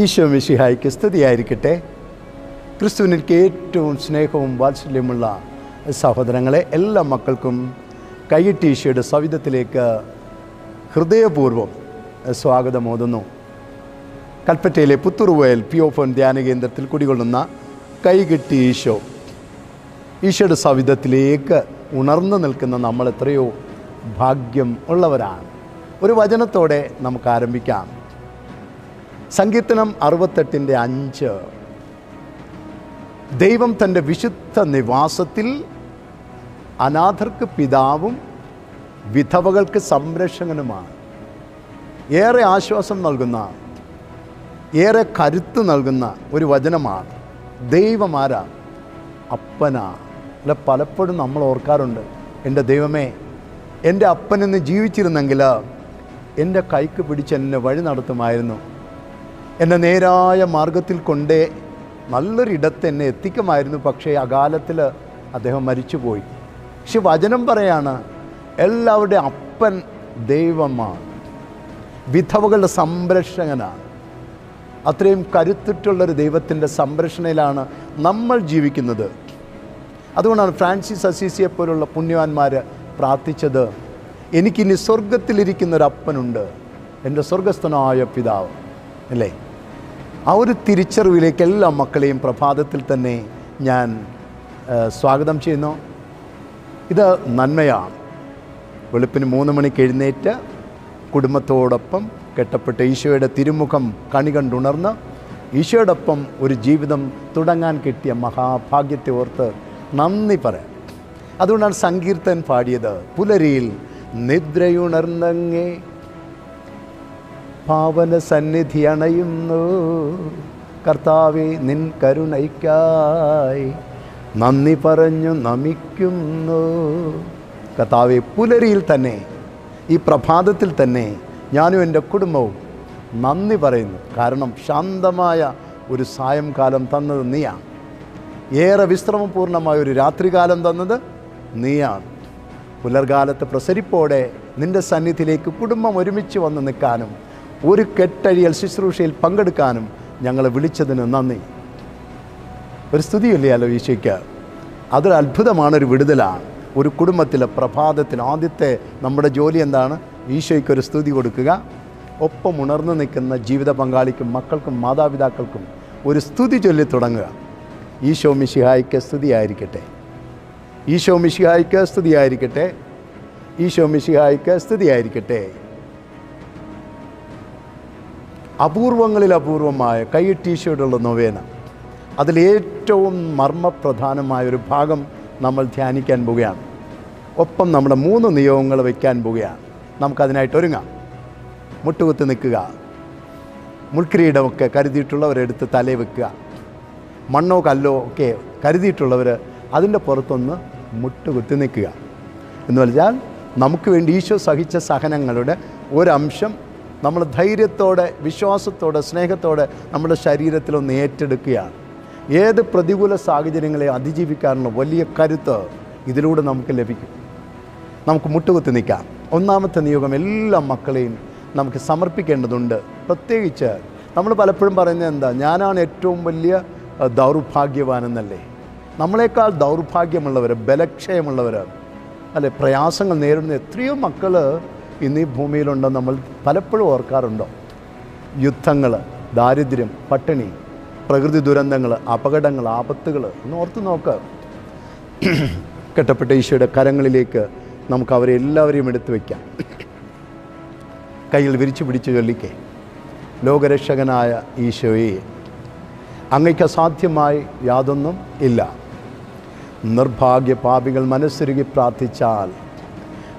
ഈശോ മിഷിഹായ്ക്ക് സ്തുതിയായിരിക്കട്ടെ. ക്രിസ്തുവിനിക്ക് ഏറ്റവും സ്നേഹവും വാത്സല്യമുള്ള സഹോദരങ്ങളെ എല്ലാ മക്കൾക്കും കൈയിട്ട് ഈശോയുടെ സവിധത്തിലേക്ക് ഹൃദയപൂർവം സ്വാഗതമോതുന്നു കൽപ്പറ്റയിലെ പുത്തുറുവയൽ പി ഒ ഫോൺ ധ്യാന കേന്ദ്രത്തിൽ കുടികൊള്ളുന്ന കൈകെട്ടി ഈശോ. ഈശോയുടെ സവിധത്തിലേക്ക് ഉണർന്നു നിൽക്കുന്ന നമ്മൾ എത്രയോ ഭാഗ്യം ഉള്ളവരാണ്. ഒരു വചനത്തോടെ നമുക്ക് ആരംഭിക്കാം. സങ്കീർത്തനം അറുപത്തെട്ടിന്റെ അഞ്ച്. ദൈവം തന്റെ വിശുദ്ധ നിവാസത്തിൽ അനാഥർക്ക് പിതാവും വിധവകൾക്ക് സംരക്ഷകനുമാണ്. ഏറെ ആശ്വാസം നൽകുന്ന ഏറെ കരുത്ത് നൽകുന്ന ഒരു വചനമാണ്. ദൈവമാരാ അപ്പനാ. അല്ല പലപ്പോഴും നമ്മൾ ഓർക്കാറുണ്ട് എന്റെ ദൈവമേ എന്റെ അപ്പനെന്ന് ജീവിച്ചിരുന്നെങ്കിൽ എന്റെ കൈക്ക് പിടിച്ച് എന്നെ വഴി നടത്തുമായിരുന്നു. എന്നെ നേരായ മാർഗത്തിൽ കൊണ്ടേ നല്ലൊരിടത്ത് എന്നെ എത്തിക്കുമായിരുന്നു. പക്ഷേ അകാലത്തിൽ അദ്ദേഹം മരിച്ചുപോയി. പക്ഷെ വചനം പറയാണ് എല്ലാവരുടെ അപ്പൻ ദൈവമാണ് വിധവകളുടെ സംരക്ഷകനാണ്. അത്രയും കരുത്തിട്ടുള്ളൊരു ദൈവത്തിന്റെ സംരക്ഷണയിലാണ് നമ്മൾ ജീവിക്കുന്നത്. അതുകൊണ്ടാണ് ഫ്രാൻസിസ് അസീസിയെ പോലുള്ള പുണ്യവാന്മാർ പ്രാർത്ഥിച്ചത് എനിക്കിനി സ്വർഗത്തിലിരിക്കുന്നൊരപ്പനുണ്ട് എന്റെ സ്വർഗസ്ഥനായ പിതാവ്. അല്ലേ? ആ ഒരു തിരിച്ചറിവിലേക്ക് എല്ലാ മക്കളെയും പ്രഭാതത്തിൽ തന്നെ ഞാൻ സ്വാഗതം ചെയ്യുന്നു. ഇത് നന്മയാണ്. വെളുപ്പിന് മൂന്ന് മണിക്ക് എഴുന്നേറ്റ് കുടുംബത്തോടൊപ്പം കെട്ടപ്പെട്ട ഈശോയുടെ തിരുമുഖം കണി കണ്ടുണർന്ന് ഈശോയോടൊപ്പം ഒരു ജീവിതം തുടങ്ങാൻ കിട്ടിയ മഹാഭാഗ്യത്തെ ഓർത്ത് നന്ദി പറയാം. അതുകൊണ്ടാണ് സങ്കീർത്തൻ പാടിയത് പുലരിയിൽ നിദ്രയുണർന്നങ്ങേ പാവന സന്നിധി അണയുന്നു. കർത്താവെ നിൻ കരുണയ്ക്കായി നന്ദി പറഞ്ഞു നമിക്കുന്നു. കർത്താവെ പുലരിയിൽ തന്നെ ഈ പ്രഭാതത്തിൽ തന്നെ ഞാനും എന്റെ കുടുംബവും നന്ദി പറയുന്നു. കാരണം ശാന്തമായ ഒരു സായംകാലം തന്നത് നീയാണ്. ഏറെ വിശ്രമപൂർണമായ ഒരു രാത്രികാലം തന്നത് നീയാണ്. പുലർകാലത്ത് പ്രസരിപ്പോടെ നിന്റെ സന്നിധിയിലേക്ക് കുടുംബം ഒരുമിച്ച് വന്ന് നിൽക്കാനും ഒരു കെട്ടഴിയൽ ശുശ്രൂഷയിൽ പങ്കെടുക്കാനും ഞങ്ങളെ വിളിച്ചതിന് നന്ദി. ഒരു സ്തുതിയില്ലല്ലോ ഈശോയ്ക്ക് അതൊരു അത്ഭുതമാണ് ഒരു വിടുതലാണ്. ഒരു കുടുംബത്തിലെ പ്രഭാതത്തിൽ ആദ്യത്തെ നമ്മുടെ ജോലി എന്താണ്? ഈശോയ്ക്ക് ഒരു സ്തുതി കൊടുക്കുക. ഒപ്പം ഉണർന്നു നിൽക്കുന്ന ജീവിത പങ്കാളിക്കും മക്കൾക്കും മാതാപിതാക്കൾക്കും ഒരു സ്തുതി ചൊല്ലി തുടങ്ങുക. ഈശോ മിഷിഹായിക്ക് സ്തുതിയായിരിക്കട്ടെ. ഈശോ മിഷിഹായിക്ക് സ്തുതിയായിരിക്കട്ടെ. ഈശോ മിഷിഹായിക്ക് സ്തുതിയായിരിക്കട്ടെ. അപൂർവങ്ങളിൽ അപൂർവമായ കൈ ടീഷർട്ടുള്ള നൊവേന. അതിലേറ്റവും മർമ്മപ്രധാനമായ ഒരു ഭാഗം നമ്മൾ ധ്യാനിക്കാൻ പോവുകയാണ്. ഒപ്പം നമ്മുടെ മൂന്ന് നിയോഗങ്ങൾ വയ്ക്കാൻ പോവുകയാണ്. നമുക്കതിനായിട്ട് ഒരുങ്ങാം. മുട്ടുകുത്തി നിൽക്കുക. മുൾക്കിരീടമൊക്കെ കരുതിയിട്ടുള്ളവരെടുത്ത് തലേ വെക്കുക. മണ്ണോ കല്ലോ ഒക്കെ കരുതിയിട്ടുള്ളവർ അതിന്റെ പുറത്തൊന്ന് മുട്ടുകുത്തി നിൽക്കുക. എന്ന് വെച്ചാൽ നമുക്ക് വേണ്ടി ഈശോ സഹിച്ച സഹനങ്ങളുടെ ഒരംശം നമ്മൾ ധൈര്യത്തോടെ വിശ്വാസത്തോടെ സ്നേഹത്തോടെ നമ്മുടെ ശരീരത്തിലൊന്ന് ഏറ്റെടുക്കുകയാണ്. ഏത് പ്രതികൂല സാഹചര്യങ്ങളെ അതിജീവിക്കാനുള്ള വലിയ കരുത്ത് ഇതിലൂടെ നമുക്ക് ലഭിക്കും. നമുക്ക് മുട്ടുകുത്തി നിൽക്കാം. ഒന്നാമത്തെ നിയോഗം എല്ലാ മക്കളെയും നമുക്ക് സമർപ്പിക്കേണ്ടതുണ്ട്. പ്രത്യേകിച്ച് നമ്മൾ പലപ്പോഴും പറയുന്നത് എന്താ? ഞാനാണ് ഏറ്റവും വലിയ ദൗർഭാഗ്യവാനെന്നല്ലേ. നമ്മളെക്കാൾ ദൗർഭാഗ്യമുള്ളവർ ബലക്ഷയമുള്ളവർ അല്ലെ പ്രയാസങ്ങൾ നേരിടുന്ന എത്രയോ മക്കൾ ഇന്ന് ഈ ഭൂമിയിലുണ്ടെന്ന് നമ്മൾ പലപ്പോഴും ഓർക്കാറുണ്ടോ? യുദ്ധങ്ങൾ ദാരിദ്ര്യം പട്ടിണി പ്രകൃതി ദുരന്തങ്ങൾ അപകടങ്ങൾ ആപത്തുകൾ ഒന്ന് ഓർത്ത് നോക്ക്. കെട്ടപ്പെട്ട ഈശോയുടെ കരങ്ങളിലേക്ക് നമുക്ക് അവരെ എല്ലാവരെയും എടുത്തു വയ്ക്കാം. കയ്യിൽ വിരിച്ചു പിടിച്ച് ചൊല്ലിക്കേ. ലോകരക്ഷകനായ ഈശോയെ അങ്ങയ്ക്ക് അസാധ്യമായി യാതൊന്നും ഇല്ല. നിർഭാഗ്യ പാപികൾ മനസ്സൊരുകി പ്രാർത്ഥിച്ചാൽ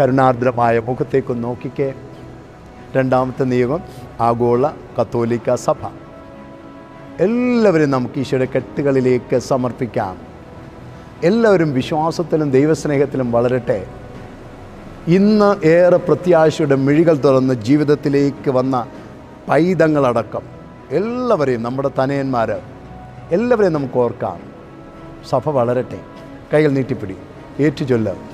കരുണാർദ്രമായ മുഖത്തേക്ക് നോക്കിക്കേ. രണ്ടാമത്തെ നിയമം ആഗോള കത്തോലിക്ക സഭ. എല്ലാവരും നമുക്ക് ഈശോയുടെ കെട്ടുകളിലേക്ക് സമർപ്പിക്കാം. എല്ലാവരും വിശ്വാസത്തിലും ദൈവസ്നേഹത്തിലും വളരട്ടെ. ഇന്ന് ഏറെ പ്രത്യാശയുടെ മിഴികൾ തുറന്ന് ജീവിതത്തിലേക്ക് വന്ന പൈതങ്ങളടക്കം എല്ലാവരെയും നമ്മുടെ തനയന്മാർ എല്ലാവരെയും നമുക്ക് ഓർക്കാം. സഭ വളരട്ടെ. കൈകൾ നീട്ടിപ്പിടി. ഏറ്റുചൊല്ല.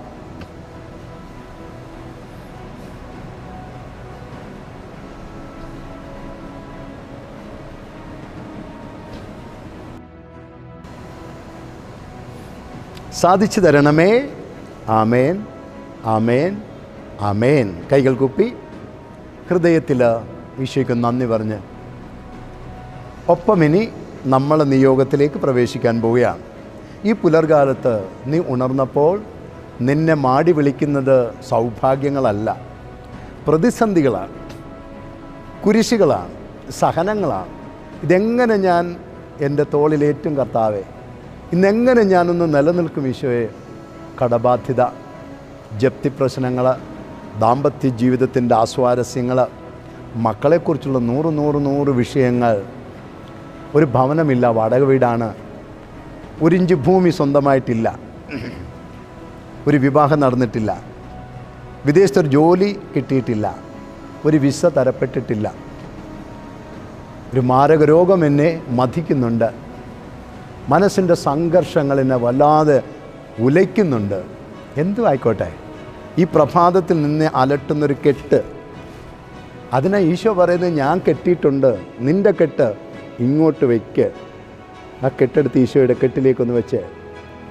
സാധിച്ചു തരണമേ. ആമേൻ. ആമേൻ. ആമേൻ. കൈകൾ കുപ്പി. ഹൃദയത്തിൽ ഈശോയ്ക്ക് നന്ദി പറഞ്ഞ്. ഒപ്പം ഇനി നമ്മൾ നിയോഗത്തിലേക്ക് പ്രവേശിക്കാൻ പോവുകയാണ്. ഈ പുലർകാലത്ത് നീ ഉണർന്നപ്പോൾ നിന്നെ മാടി വിളിക്കുന്നത് സൗഭാഗ്യങ്ങളല്ല. പ്രതിസന്ധികളാണ്. കുരിശുകളാണ്. സഹനങ്ങളാണ്. ഇതെങ്ങനെ ഞാൻ എന്റെ തോളിലേറ്റും കർത്താവെ? ഇന്നെങ്ങനെ ഞാനൊന്ന് നിലനിൽക്കും ഈശോയെ? കടബാധ്യത ജപ്തി പ്രശ്നങ്ങൾ ദാമ്പത്യ ജീവിതത്തിന്റെ ആസ്വാരസ്യങ്ങൾ മക്കളെക്കുറിച്ചുള്ള നൂറ് നൂറ് നൂറ് വിഷയങ്ങൾ. ഒരു ഭവനമില്ല വാടക വീടാണ്. ഒരിഞ്ച് ഭൂമി സ്വന്തമായിട്ടില്ല. ഒരു വിവാഹം നടന്നിട്ടില്ല. വിദേശത്തൊരു ജോലി കിട്ടിയിട്ടില്ല. ഒരു വിസ തരപ്പെട്ടിട്ടില്ല. ഒരു മാരക രോഗം എന്നെ മതിക്കുന്നുണ്ട് മനസ്സിന്റെ സംഘർഷങ്ങൾ എന്നെ വല്ലാതെ ഉലയ്ക്കുന്നുണ്ട്. എന്തു ആയിക്കോട്ടെ. ഈ പ്രഭാതത്തിൽ നിന്ന് അലട്ടുന്നൊരു കെട്ട്. അതിനെ ഈശോ പറയുന്നത് ഞാൻ കെട്ടിയിട്ടുണ്ട്. നിന്റെ കെട്ട് ഇങ്ങോട്ട് വയ്ക്ക് ആ കെട്ടെടുത്ത് ഈശോയുടെ കെട്ടിലേക്കൊന്ന് വെച്ച്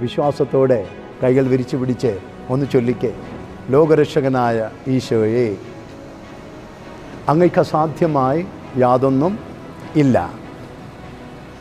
വിശ്വാസത്തോടെ കൈകൾ വിരിച്ചു പിടിച്ച് ഒന്ന് ചൊല്ലിക്കേ. ലോകരക്ഷകനായ ഈശോയെ. അങ്ങയ്ക്ക് അസാധ്യമായി യാതൊന്നും ഇല്ല.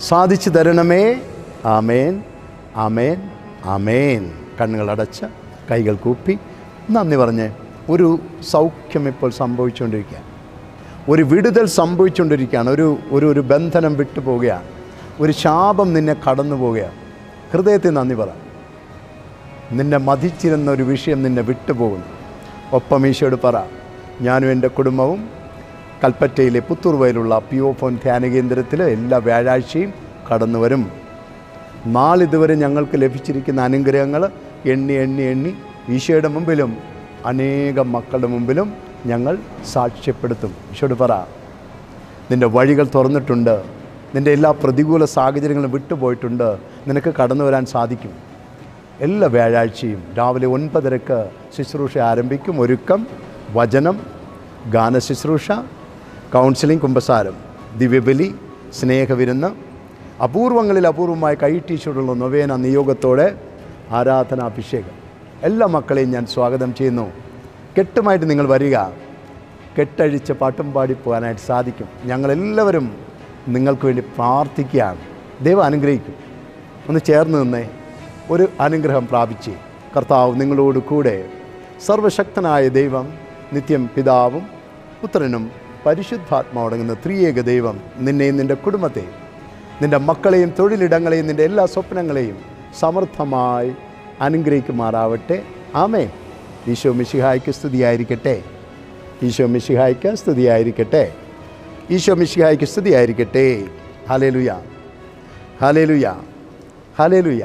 സാധിച്ചു തരണമേ. ആമേൻ. ആമേൻ. ആമേൻ. കണ്ണുകൾ അടച്ച് കൈകൾ കൂപ്പി നന്ദി പറഞ്ഞ് ഒരു സൗഖ്യം ഇപ്പോൾ സംഭവിച്ചുകൊണ്ടിരിക്കുക ഒരു വിടുതൽ സംഭവിച്ചുകൊണ്ടിരിക്കുകയാണ്. ഒരു ഒരു ഒരു ബന്ധനം വിട്ടു പോവുകയാണ്. ഒരു ശാപം നിന്നെ കടന്നു പോവുകയാണ്. ഹൃദയത്തിൽ നന്ദി പറ. നിന്നെ മതിച്ചിരുന്ന ഒരു വിഷയം നിന്നെ വിട്ടുപോകുന്നു ഒപ്പം ഈശോയോട് പറ. ഞാനും എന്റെ കുടുംബവും കൽപ്പറ്റയിലെ പുത്തൂർ വയലുള്ള പി ഒ ഫോൺ ധ്യാന കേന്ദ്രത്തിൽ എല്ലാ വ്യാഴാഴ്ചയും കടന്നു വരും. നാളിതുവരെ ഞങ്ങൾക്ക് ലഭിച്ചിരിക്കുന്ന അനുഗ്രഹങ്ങൾ എണ്ണി എണ്ണി എണ്ണി ഈശോയുടെ മുമ്പിലും അനേകം മക്കളുടെ മുമ്പിലും ഞങ്ങൾ സാക്ഷ്യപ്പെടുത്തും. ഈശോട് പറ നിന്റെ വഴികൾ തുറന്നിട്ടുണ്ട്. നിന്റെ എല്ലാ പ്രതികൂല സാഹചര്യങ്ങളും വിട്ടുപോയിട്ടുണ്ട്. നിനക്ക് കടന്നു വരാൻ സാധിക്കും. എല്ലാ വ്യാഴാഴ്ചയും രാവിലെ ഒൻപതരക്ക് ശുശ്രൂഷ ആരംഭിക്കും. ഒരുക്കം വചനം ഗാന ശുശ്രൂഷ കൗൺസിലിംഗ് കുമ്പസാരം ദിവ്യബലി സ്നേഹവിരുന്ന് അപൂർവങ്ങളിൽ അപൂർവമായ കൈട്ടീച്ചുള്ള നൊവേന നിയോഗത്തോടെ ആരാധനാഭിഷേകം. എല്ലാ മക്കളെയും ഞാൻ സ്വാഗതം ചെയ്യുന്നു. കെട്ടുമായിട്ട് നിങ്ങൾ വരിക. കെട്ടഴിച്ച് പാട്ടും പാടി പോകാനായിട്ട് സാധിക്കും. ഞങ്ങളെല്ലാവരും നിങ്ങൾക്ക് വേണ്ടി പ്രാർത്ഥിക്കുകയാണ്. ദൈവം അനുഗ്രഹിക്കും. ഒന്ന് ചേർന്ന് നിന്നേ. ഒരു അനുഗ്രഹം പ്രാപിച്ച് കർത്താവ് നിങ്ങളോട് കൂടെ സർവശക്തനായ ദൈവം നിത്യം പിതാവും പുത്രനും പരിശുദ്ധാത്മാവടങ്ങുന്ന ത്രിയേക ദൈവം നിന്നെയും നിന്റെ കുടുംബത്തെയും നിന്റെ മക്കളെയും തൊഴിലിടങ്ങളെയും നിന്റെ എല്ലാ സ്വപ്നങ്ങളെയും സമർത്ഥമായി അനുഗ്രഹിക്കുമാറാവട്ടെ. ആമേ ഈശോ മിശിഹായ്ക്ക് സ്തുതിയായിരിക്കട്ടെ. ഈശോ മിശിഹായ്ക്ക് സ്തുതിയായിരിക്കട്ടെ. ഈശോ മിശിഹായ്ക്ക് സ്തുതിയായിരിക്കട്ടെ. Hallelujah hallelujah hallelujah